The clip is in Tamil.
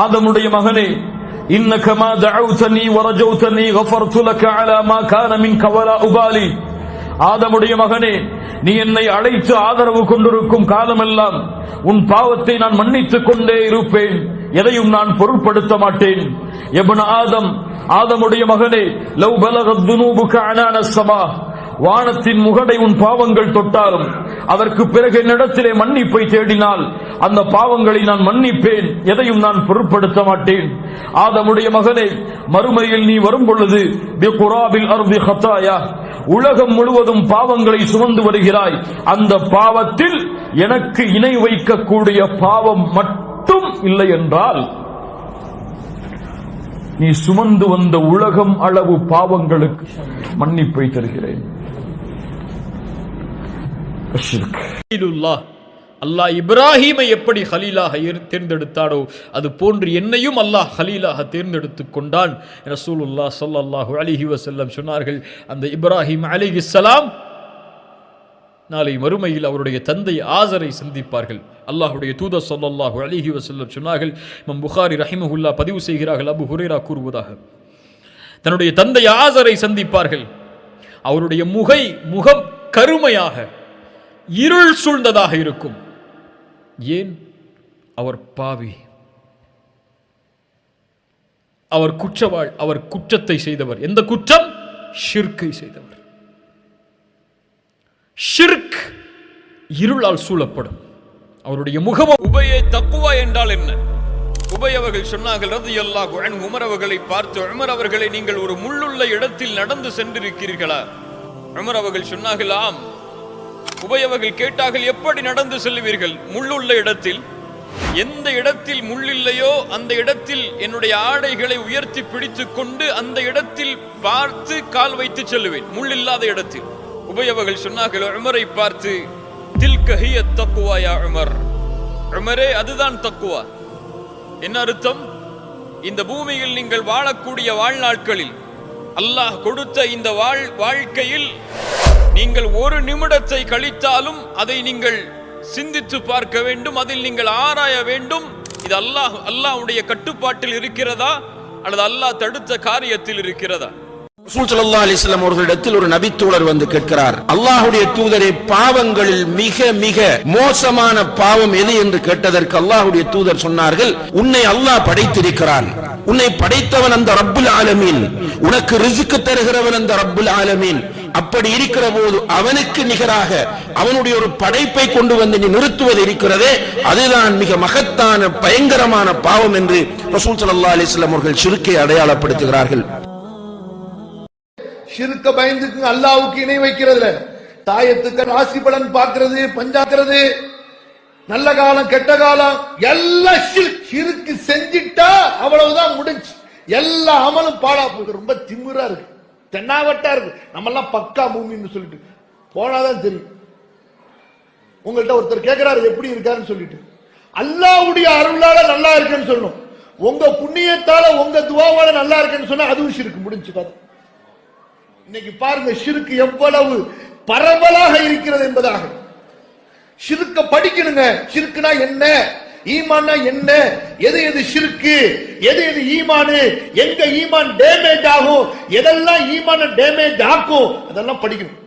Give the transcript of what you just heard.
ஆதமுடைய மகனே இன்னகமா தஅவுதனி வரஜௌதனி கஃபர்து லக அலா மா கான மின் கவலா உபாலி. ஆதமுடைய மகனே நீ என்னை அழைத்து ஆதரவு கொண்டிருக்கும் காலமெல்லாம் உன் பாவத்தை நான் மன்னித்துக் கொண்டே இருப்பேன். எதையும் நான் பொருட்படுத்த மாட்டேன். எபன் ஆதம் ஆதமுடைய மகனே லவ் பலகத் துனூபுக அனான வானத்தின் முகடை உன் பாவங்கள் தொட்டாலும் அதற்கு பிறகு என்னிடத்திலே மன்னிப்பை தேடினால் அந்த பாவங்களை நான் மன்னிப்பேன் எதையும் நான் பொருட்படுத்த மாட்டேன். ஆதமுடைய மகனே மறுமையில் நீ வரும் பொழுது குராபில் ஹத்தாயா உலகம் முழுவதும் பாவங்களை சுமந்து வருகிறாய். அந்த பாவத்தில் எனக்கு இணை வைக்கக்கூடிய பாவம் மட்டும் இல்லை என்றால் நீ சுமந்து வந்த உலகம் அளவு பாவங்களுக்கு மன்னிப்பை தருகிறேன். அல்லாஹ் இப்ராஹிமை எப்படி ஹலீலாக ஏர்- தேர்ந்தெடுத்தாடோ அது போன்று என்னையும் அல்லாஹ் ஹலீலாக தேர்ந்தெடுத்து கொண்டான். ரசூலுல்லா ஸல்லல்லாஹு அலிஹி வசல்லம் சொன்னார்கள் அந்த இப்ராஹிம் அலைஹிஸ்ஸலாம் நாளை மறுமையில் அவருடைய தந்தை ஆசரை சந்திப்பார்கள். அல்லாஹ்வுடைய தூத சொல்லல்லாஹு அலிஹி வசல்லம் சொன்னார்கள் இமம் புகாரி ரஹிமஹுல்லா பதிவு செய்கிறார்கள் அபு ஹுரேரா கூறுவதாக. தன்னுடைய தந்தை ஆசரை சந்திப்பார்கள். அவருடைய முகை முகம் கருமையாக இருள் சூழ்ந்ததாக இருக்கும். ஏன்? அவர் பாவி. அவர் குற்றவாள் அவர் குற்றத்தை செய்தவர். எந்த குற்றம்? ஷிர்கை செய்தவர். ஷிர்க் இருளால் சூழப்படும். அவருடைய முகமும் உபய தக்குவா என்றால் என்ன? உபய் அவர்கள் சொன்னார்கள் எல்லா குழன் உமர் அவர்களை பார்த்து உமர் அவர்களை நீங்கள் ஒரு முள்ளுள்ள இடத்தில் நடந்து சென்றிருக்கிறீர்களா? உமர் அவர்கள் சொன்னார்கள் ஆம். உபயவர்கள் கேட்டார்கள் எப்படி நடந்து செல்லுவீர்கள்? முள்ளுள்ள இடத்தில். எந்த இடத்தில் முள்ளில்லையோ அந்த இடத்தில் என்னுடைய ஆடைகளை உயர்த்தி பிடித்துக் கொண்டு அந்த இடத்தில் பார்த்து கால் வைத்து செல்லுவேன். முள் இல்லாத இடத்தில். உபயவர்கள் சொன்னார்கள் உமரை பார்த்து தில்கஹிய தக்குவா யா உமர். உமரே அதுதான் தக்குவா என்ன அர்த்தம்? இந்த பூமியில் நீங்கள் வாழக்கூடிய வாழ்நாட்களில் அல்லாஹ் கொடுத்த இந்த வாழ் வாழ்க்கையில் நீங்கள் ஒரு நிமிடத்தை கழித்தாலும் அதை நீங்கள் சிந்தித்து பார்க்க வேண்டும் அதில் நீங்கள் ஆராய வேண்டும். இது அல்லாஹ் அல்லாஹ்வுடைய கட்டுப்பாட்டில் இருக்கிறதா? அல்லது அல்லாஹ் தடுத்த காரியத்தில் இருக்கிறதா? ரசூல் ஸல்லல்லாஹு அலைஹி அவர்களிடத்தில் ஒரு நபித்தோழர் வந்து கேட்கிறார். அல்லாஹுடைய தூதரை பாவங்களில் மிக மிக மோசமான பாவம் எது என்று கேட்டதற்கு அல்லாஹுடைய தூதர் சொன்னார்கள் உன்னை அல்லாஹ் படைத்திருக்கிறான். உன்னை படைத்தவன் அந்த ரப்புல் ஆலமீன். உனக்கு ரிசுக்கு தருகிறவன் அந்த ரப்புல் ஆலமீன். அப்படி இருக்கிற போது அவனுக்கு நிகராக அவனுடைய ஒரு படைப்பை கொண்டு வந்து நீ நிறுத்துவது இருக்கிறதே அதுதான் மிக மகத்தான பயங்கரமான பாவம் என்று ரசூல் சல்லா அலிஸ்லாம் அவர்கள் சிறுக்கை அடையாளப்படுத்துகிறார்கள். சிறுக்க பயந்துக்கு அல்லாவுக்கு இணை வைக்கிறதுல. தாயத்துக்கு ராசி பலன் பார்க்கிறது பஞ்சாக்கிறது. நல்ல காலம் கெட்ட காலம் எல்லாம் ஷிர்க். செஞ்சிட்டா அவ்வளவுதான் முடிஞ்சு. எல்லா அமலும் பாடா போகுது. ரொம்ப திமிரா இருக்கு. தென்னாவட்டா இருக்கு. நம்ம எல்லாம் பக்கா பூமின்னு சொல்லிட்டு. போனாதான் தெரியும். உங்கள்கிட்ட ஒருத்தர் கேட்கிறாரு எப்படி இருக்காருன்னு சொல்லிட்டு. அல்லாவுடைய அருளால நல்லா இருக்குன்னு சொல்லணும். உங்க புண்ணியத்தால உங்க துவாவால நல்லா இருக்குன்னு சொன்னா அதுவும் சிறுக்கு முடிஞ்சு கதை. இன்னைக்கு பாருங்க சிறுக்கு எவ்வளவு பரவலாக இருக்கிறது என்பதாக. சிறுக்க படிக்கணுங்க. சிறுக்குனா என்ன? ஈமான்னா என்ன? எது எது சிறுக்கு? எது எது ஈமானு? எங்க ஈமான் டேமேஜ் ஆகும்? எதெல்லாம் ஈமான டேமேஜ் ஆக்கும் அதெல்லாம் படிக்கணும்.